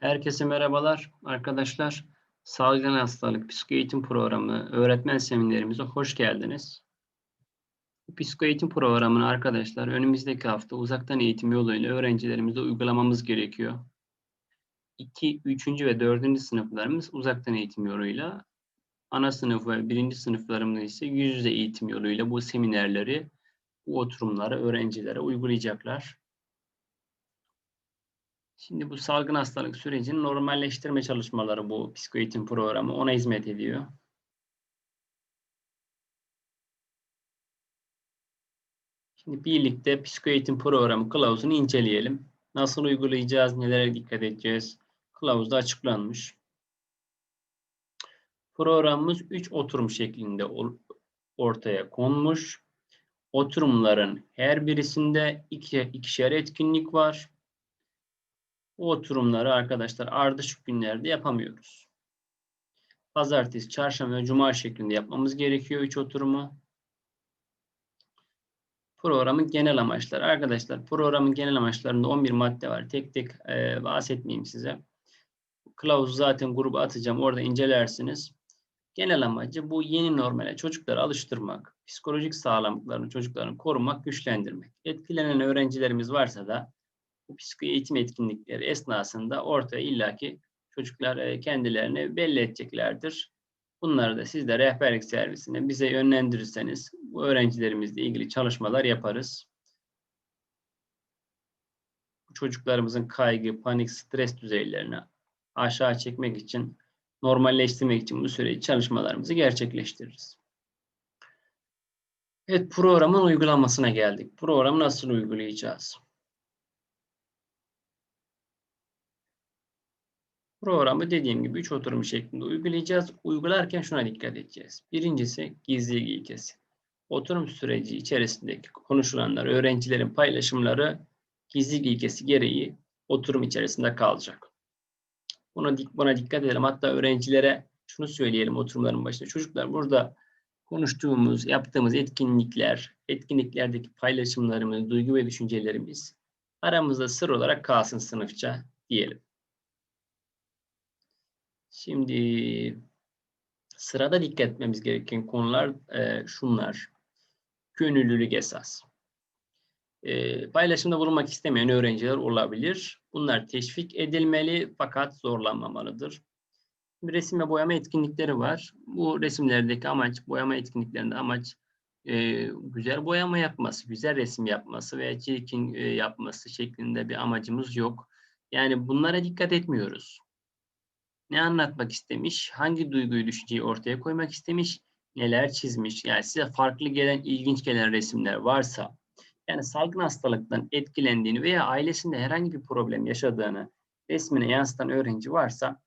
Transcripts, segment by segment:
Herkese merhabalar arkadaşlar. Salgın Hastalık Psikoeğitim Programı öğretmen seminerimize hoş geldiniz. Psikoeğitim programını arkadaşlar önümüzdeki hafta uzaktan eğitim yoluyla öğrencilerimize uygulamamız gerekiyor. 2, 3. ve 4. sınıflarımız uzaktan eğitim yoluyla, ana sınıf ve 1. sınıflarımız ise yüz yüze eğitim yoluyla bu seminerleri, bu oturumları öğrencilere uygulayacaklar. Şimdi bu salgın hastalık sürecinin normalleştirme çalışmaları bu psikoeğitim programı ona hizmet ediyor. Şimdi birlikte psikoeğitim programı kılavuzunu inceleyelim. Nasıl uygulayacağız, nelere dikkat edeceğiz? Kılavuzda açıklanmış. Programımız 3 oturum şeklinde ortaya konmuş. Oturumların her birisinde iki, ikişer etkinlik var. Bu oturumları arkadaşlar ardışık günlerde yapamıyoruz. Pazartesi, çarşamba ve cuma şeklinde yapmamız gerekiyor 3 oturumu. Programın genel amaçları. Arkadaşlar programın genel amaçlarında 11 madde var. Tek tek e, bahsetmeyeyim size. Kılavuz zaten gruba atacağım. Orada incelersiniz. Genel amacı bu yeni normale çocukları alıştırmak, psikolojik sağlamlıklarını çocukların korumak, güçlendirmek. Etkilenen öğrencilerimiz varsa da bu psiko eğitim etkinlikleri esnasında ortaya illaki çocuklar e, kendilerini belli edeceklerdir. Bunları da siz de rehberlik servisine bize yönlendirirseniz bu öğrencilerimizle ilgili çalışmalar yaparız. Çocuklarımızın kaygı, panik, stres düzeylerini aşağı çekmek için, normalleştirmek için bu süreci çalışmalarımızı gerçekleştiririz. Evet, programın uygulamasına geldik. Programı nasıl uygulayacağız? Programı dediğim gibi 3 oturum şeklinde uygulayacağız. Uygularken şuna dikkat edeceğiz. Birincisi gizli ilkesi. Oturum süreci içerisindeki konuşulanlar, öğrencilerin paylaşımları gizli ilkesi gereği oturum içerisinde kalacak. Buna, buna dikkat edelim. Hatta öğrencilere şunu söyleyelim oturumların başında. Çocuklar burada konuştuğumuz, yaptığımız etkinlikler, etkinliklerdeki paylaşımlarımız, duygu ve düşüncelerimiz aramızda sır olarak kalsın sınıfça diyelim. Şimdi sırada dikkat etmemiz gereken konular e, şunlar. Gönüllülük esas. E, paylaşımda bulunmak istemeyen öğrenciler olabilir. Bunlar teşvik edilmeli fakat zorlanmamalıdır. Resim ve boyama etkinlikleri var. Bu resimlerdeki amaç, boyama etkinliklerinde amaç e, güzel boyama yapması, güzel resim yapması veya çirkin e, yapması şeklinde bir amacımız yok. Yani bunlara dikkat etmiyoruz ne anlatmak istemiş, hangi duyguyu, düşünceyi ortaya koymak istemiş, neler çizmiş. Yani size farklı gelen, ilginç gelen resimler varsa, yani salgın hastalıktan etkilendiğini veya ailesinde herhangi bir problem yaşadığını resmine yansıtan öğrenci varsa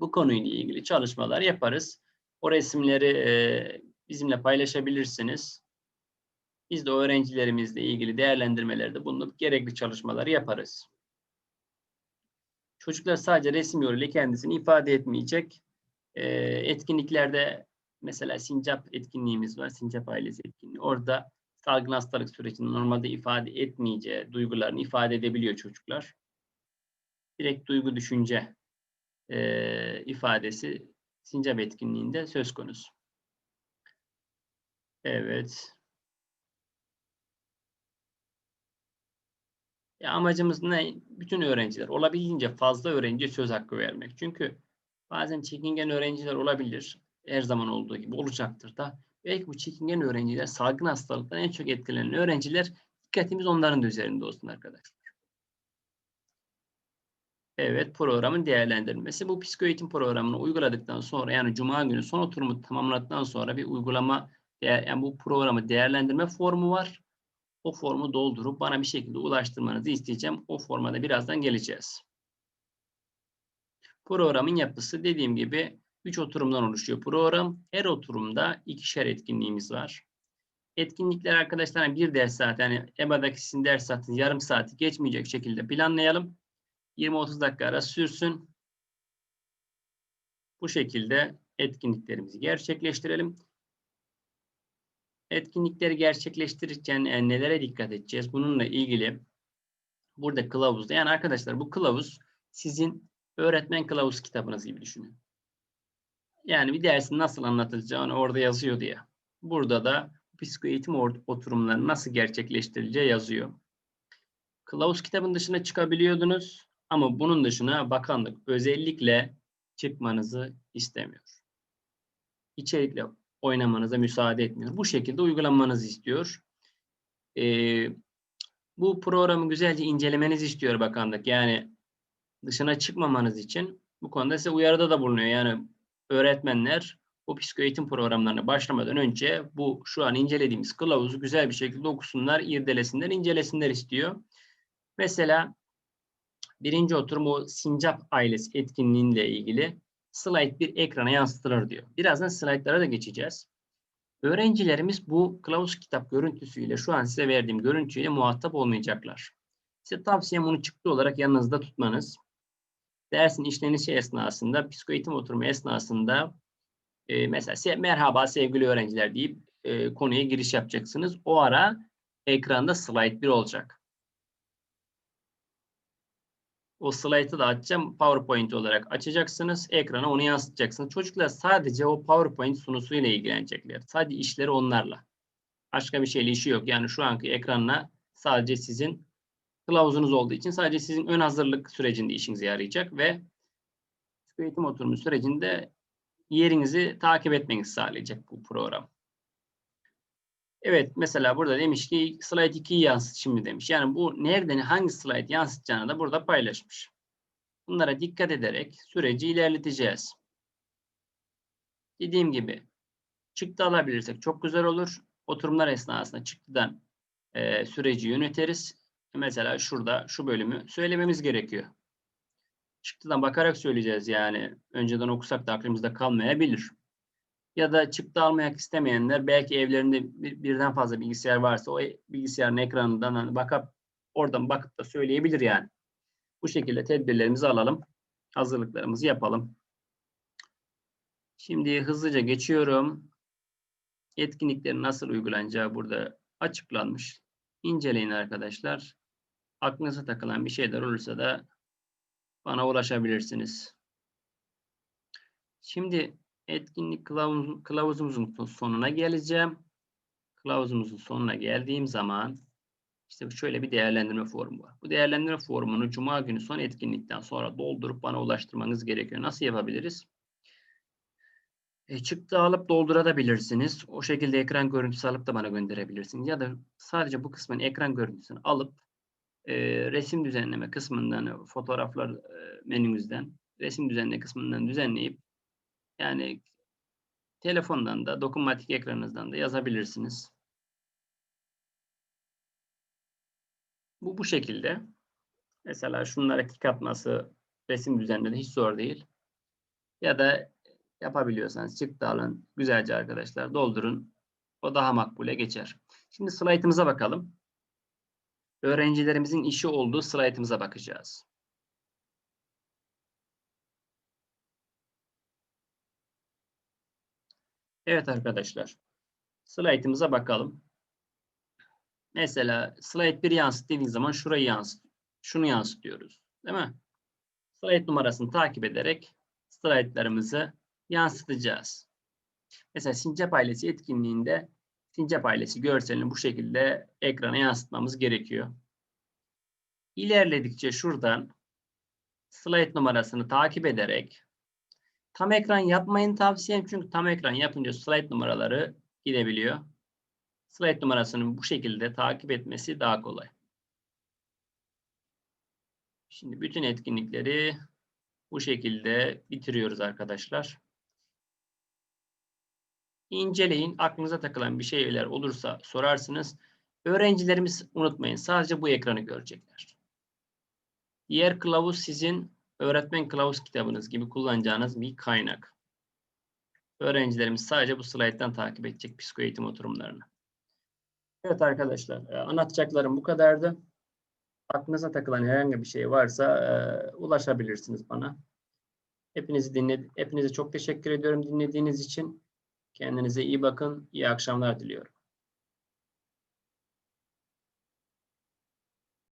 bu konuyla ilgili çalışmalar yaparız. O resimleri e, bizimle paylaşabilirsiniz. Biz de öğrencilerimizle ilgili değerlendirmelerde bulunup gerekli çalışmaları yaparız. Çocuklar sadece resim yoluyla kendisini ifade etmeyecek. E, etkinliklerde mesela Sincap etkinliğimiz var. Sincap ailesi etkinliği. Orada salgın hastalık sürecinde normalde ifade etmeyeceği duygularını ifade edebiliyor çocuklar. Direkt duygu düşünce e, ifadesi Sincap etkinliğinde söz konusu. Evet. Ya amacımız ne? Bütün öğrenciler, olabildiğince fazla öğrenciye söz hakkı vermek. Çünkü bazen çekingen öğrenciler olabilir. Her zaman olduğu gibi olacaktır da. Belki bu çekingen öğrenciler, salgın hastalıktan en çok etkilenen öğrenciler, dikkatimiz onların da üzerinde olsun arkadaşlar. Evet, programın değerlendirilmesi. Bu psikoeğitim programını uyguladıktan sonra yani Cuma günü son oturumu tamamladıktan sonra bir uygulama, yani bu programı değerlendirme formu var o formu doldurup bana bir şekilde ulaştırmanızı isteyeceğim. O formada birazdan geleceğiz. Programın yapısı dediğim gibi 3 oturumdan oluşuyor program. Her oturumda ikişer etkinliğimiz var. Etkinlikler arkadaşlar bir ders saat yani EBA'daki sizin ders saatiniz yarım saati geçmeyecek şekilde planlayalım. 20-30 dakika ara sürsün. Bu şekilde etkinliklerimizi gerçekleştirelim. Etkinlikleri gerçekleştirirken e, nelere dikkat edeceğiz? Bununla ilgili burada kılavuzda yani arkadaşlar bu kılavuz sizin öğretmen kılavuz kitabınız gibi düşünün. Yani bir dersin nasıl anlatılacağını orada yazıyor diye. Burada da psikoeğitim oturumları nasıl gerçekleştirileceği yazıyor. Kılavuz kitabın dışına çıkabiliyordunuz ama bunun dışına bakanlık özellikle çıkmanızı istemiyor. İçerikle oynamanıza müsaade etmiyor. Bu şekilde uygulanmanızı istiyor. Ee, bu programı güzelce incelemenizi istiyor bakanlık. Yani dışına çıkmamanız için bu konuda size uyarıda da bulunuyor. Yani öğretmenler bu psikoeğitim programlarına başlamadan önce bu şu an incelediğimiz kılavuzu güzel bir şekilde okusunlar, irdelesinler, incelesinler istiyor. Mesela birinci oturum o Sincap ailesi etkinliğiyle ilgili slide bir ekrana yansıtılır diyor. Birazdan slaytlara da geçeceğiz. Öğrencilerimiz bu kılavuz kitap görüntüsüyle şu an size verdiğim görüntüyle muhatap olmayacaklar. Size tavsiyem bunu çıktı olarak yanınızda tutmanız. Dersin işlenişi esnasında, psikoeğitim oturumu esnasında e, mesela se- merhaba sevgili öğrenciler deyip e, konuya giriş yapacaksınız. O ara ekranda slide 1 olacak. O slaytı da açacağım. PowerPoint olarak açacaksınız. Ekrana onu yansıtacaksınız. Çocuklar sadece o PowerPoint sunusuyla ilgilenecekler. Sadece işleri onlarla. Başka bir şeyle işi yok. Yani şu anki ekranla sadece sizin kılavuzunuz olduğu için sadece sizin ön hazırlık sürecinde işinize yarayacak ve eğitim oturumu sürecinde yerinizi takip etmenizi sağlayacak bu program. Evet mesela burada demiş ki slide 2'yi yansıt şimdi demiş. Yani bu nereden hangi slide yansıtacağını da burada paylaşmış. Bunlara dikkat ederek süreci ilerleteceğiz. Dediğim gibi çıktı alabilirsek çok güzel olur. Oturumlar esnasında çıktıdan e, süreci yöneteriz. Mesela şurada şu bölümü söylememiz gerekiyor. Çıktıdan bakarak söyleyeceğiz yani. Önceden okusak da aklımızda kalmayabilir ya da çıktı almak istemeyenler belki evlerinde bir, birden fazla bilgisayar varsa o e- bilgisayarın ekranından hani bakıp oradan bakıp da söyleyebilir yani. Bu şekilde tedbirlerimizi alalım. Hazırlıklarımızı yapalım. Şimdi hızlıca geçiyorum. Etkinliklerin nasıl uygulanacağı burada açıklanmış. İnceleyin arkadaşlar. Aklınıza takılan bir şeyler olursa da bana ulaşabilirsiniz. Şimdi etkinlik kılavuz, kılavuzumuzun sonuna geleceğim. Kılavuzumuzun sonuna geldiğim zaman işte şöyle bir değerlendirme formu var. Bu değerlendirme formunu Cuma günü son etkinlikten sonra doldurup bana ulaştırmanız gerekiyor. Nasıl yapabiliriz? E, çıktı alıp doldurabilirsiniz. O şekilde ekran görüntüsü alıp da bana gönderebilirsiniz. Ya da sadece bu kısmın ekran görüntüsünü alıp e, resim düzenleme kısmından, fotoğraflar e, menümüzden, resim düzenleme kısmından düzenleyip yani telefondan da, dokunmatik ekranınızdan da yazabilirsiniz. Bu bu şekilde. Mesela şunlara tik atması resim düzenleri hiç zor değil. Ya da yapabiliyorsanız çıktı alın. Güzelce arkadaşlar doldurun. O daha makbule geçer. Şimdi slaytımıza bakalım. Öğrencilerimizin işi olduğu slaytımıza bakacağız. Evet arkadaşlar. Slaytımıza bakalım. Mesela slide 1 yansıt dediğiniz zaman şurayı yansıt. Şunu yansıtıyoruz. Değil mi? Slide numarasını takip ederek slaytlarımızı yansıtacağız. Mesela Sincap ailesi etkinliğinde Sincap ailesi görselini bu şekilde ekrana yansıtmamız gerekiyor. İlerledikçe şuradan slide numarasını takip ederek tam ekran yapmayın tavsiyem çünkü tam ekran yapınca slide numaraları gidebiliyor. Slide numarasını bu şekilde takip etmesi daha kolay. Şimdi bütün etkinlikleri bu şekilde bitiriyoruz arkadaşlar. İnceleyin. Aklınıza takılan bir şeyler olursa sorarsınız. Öğrencilerimiz unutmayın. Sadece bu ekranı görecekler. Diğer kılavuz sizin öğretmen kılavuz kitabınız gibi kullanacağınız bir kaynak. Öğrencilerimiz sadece bu slayttan takip edecek psikoeğitim oturumlarını. Evet arkadaşlar, e, anlatacaklarım bu kadardı. Aklınıza takılan herhangi bir şey varsa e, ulaşabilirsiniz bana. Hepinizi dinledi, hepinize çok teşekkür ediyorum dinlediğiniz için. Kendinize iyi bakın. İyi akşamlar diliyorum.